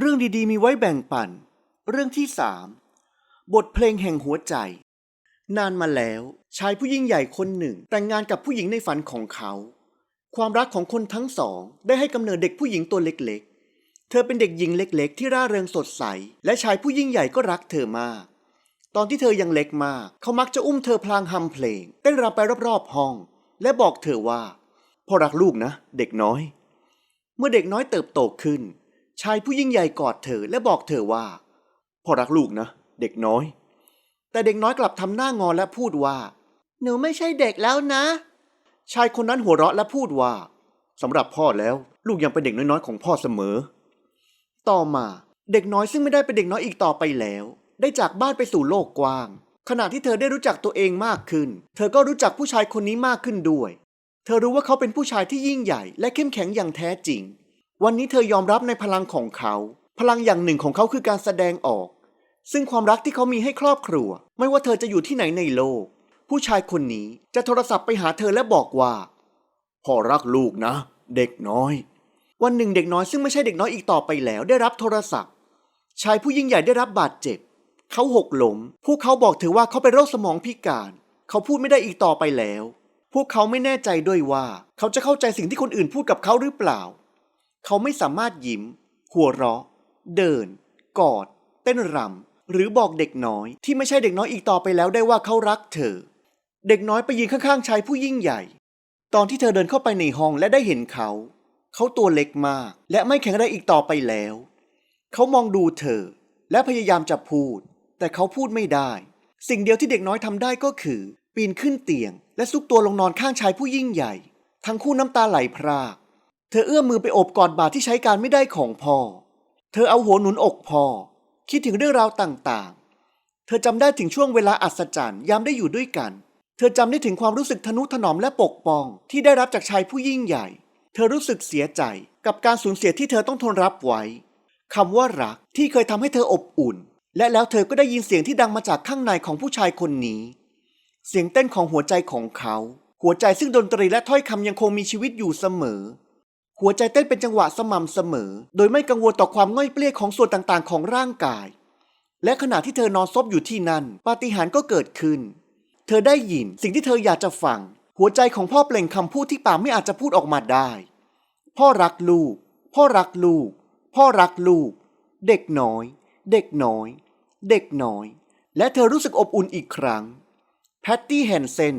เรื่องดีๆมีไว้แบ่งปัน เรื่องที่สามบทเพลงแห่งหัวใจ นานมาแล้ว ชายผู้ยิ่งใหญ่คนหนึ่ง แต่งงานกับผู้หญิงในฝันของเขา ความรักของคนทั้งสอง ได้ให้กำเนิดเด็กผู้หญิงตัวเล็กๆ เธอเป็นเด็กหญิงเล็กๆ ที่ร่าเริงสดใส และชายผู้ยิ่งใหญ่ก็รักเธอมาก ตอนที่เธอยังเล็กมาก เขามักจะอุ้มเธอพลางฮัมเพลงเต้นรำไปรอบๆห้อง และบอกเธอว่าพ่อรักลูกนะ เด็กน้อย เมื่อเด็กน้อยเติบโตขึ้น ชายผู้ยิ่งใหญ่กอดเธอและบอกเธอว่าพ่อรักลูกนะ เด็กน้อย แต่เด็กน้อยกลับทำหน้างอและพูดว่า หนูไม่ใช่เด็กแล้วนะ ชายคนนั้นหัวเราะและพูดว่าสำหรับพ่อแล้วลูกยังเป็นเด็กน้อยๆของพ่อเสมอ ต่อมาเด็กน้อยซึ่งไม่ได้เป็นเด็กน้อยอีกต่อไปแล้ว ได้จากบ้านไปสู่โลกกว้าง ขณะที่เธอได้รู้จักตัวเองมากขึ้น เธอก็รู้จักผู้ชายคนนี้มากขึ้นด้วย เธอรู้ว่าเขาเป็นผู้ชายที่ยิ่งใหญ่ และเข้มแข็งอย่างแท้จริง วันนี้เธอยอมรับในพลังของเขา พลังอย่างหนึ่งของเขาคือการแสดงออก ซึ่งความรักที่เขามีให้ครอบครัว ไม่ว่าเธอจะอยู่ที่ไหนในโลก ผู้ชายคนนี้จะโทรศัพท์ไปหาเธอและบอกว่าพ่อรักลูกนะ เด็กน้อย วันหนึ่งเด็กน้อยซึ่งไม่ใช่เด็กน้อยอีกต่อไปแล้ว ได้รับโทรศัพท์ ชายผู้ยิ่งใหญ่ได้รับบาดเจ็บ เขาหกล้มพวกเขาบอกเธอว่าเขาเป็นโรคสมองพิการ เขาพูดไม่ได้อีกต่อไปแล้ว พวกเขาไม่แน่ใจด้วยว่า เขาจะเข้าใจสิ่งที่คนอื่นพูดกับเขาหรือเปล่า เขาไม่สามารถยิ้ม หัวเราะ เดิน กอด เต้นรำ หรือบอกเด็กน้อยที่ไม่ใช่เด็กน้อยอีกต่อไปแล้วได้ว่าเขารักเธอ เด็กน้อยไปยืนข้างๆชายผู้ยิ่งใหญ่ ตอนที่เธอเดินเข้าไปในห้องและได้เห็นเขา เขาตัวเล็กมาก และไม่แข็งแรงอีกต่อไปแล้ว เขามองดูเธอ และพยายามจะพูด แต่เขาพูดไม่ได้ สิ่งเดียวที่เด็กน้อยทำได้ก็คือ ปีนขึ้นเตียง และซุกตัวลงนอนข้างชายผู้ยิ่งใหญ่ ทั้งคู่น้ำตาไหลพราก เธอเอื้อมมือไปโอบกอดบาดที่ใช้การไม่ได้ของพ่อ เธอเอาหัวหนุนอกพ่อ คิดถึงเรื่องราวต่างๆ เธอจำได้ถึงช่วงเวลาอัศจรรย์ยามได้อยู่ด้วยกัน เธอจำได้ถึงความรู้สึกทนุถนอมและปกป้อง ที่ได้รับจากชายผู้ยิ่งใหญ่ เธอรู้สึกเสียใจกับการสูญเสียที่เธอต้องทนรับไว้คำว่ารักที่เคยทำให้เธออบอุ่น และแล้วเธอก็ได้ยินเสียงที่ดังมาจากข้างในของผู้ชายคนนี้ เสียงเต้นของหัวใจของเขา หัวใจซึ่งดนตรีและถ้อยคำยังคงมีชีวิตอยู่เสมอ หัวใจเต้นเป็นจังหวะสม่ำเสมอ โดยไม่กังวลต่อความง่อยเปลี้ยของส่วนต่างๆ ของร่างกาย และขณะที่เธอนอนซบอยู่ที่นั่นปาฏิหาริย์ก็เกิดขึ้น เธอได้ยินสิ่งที่เธออยากจะฟัง หัวใจของพ่อเปล่งคำพูดที่ปากไม่อาจจะพูดออกมาได้ พ่อรักลูก พ่อรักลูก พ่อรักลูก เด็กน้อย เด็กน้อย เด็กน้อย และเธอรู้สึกอบอุ่นอีกครั้ง แพตตี้แฮนเซน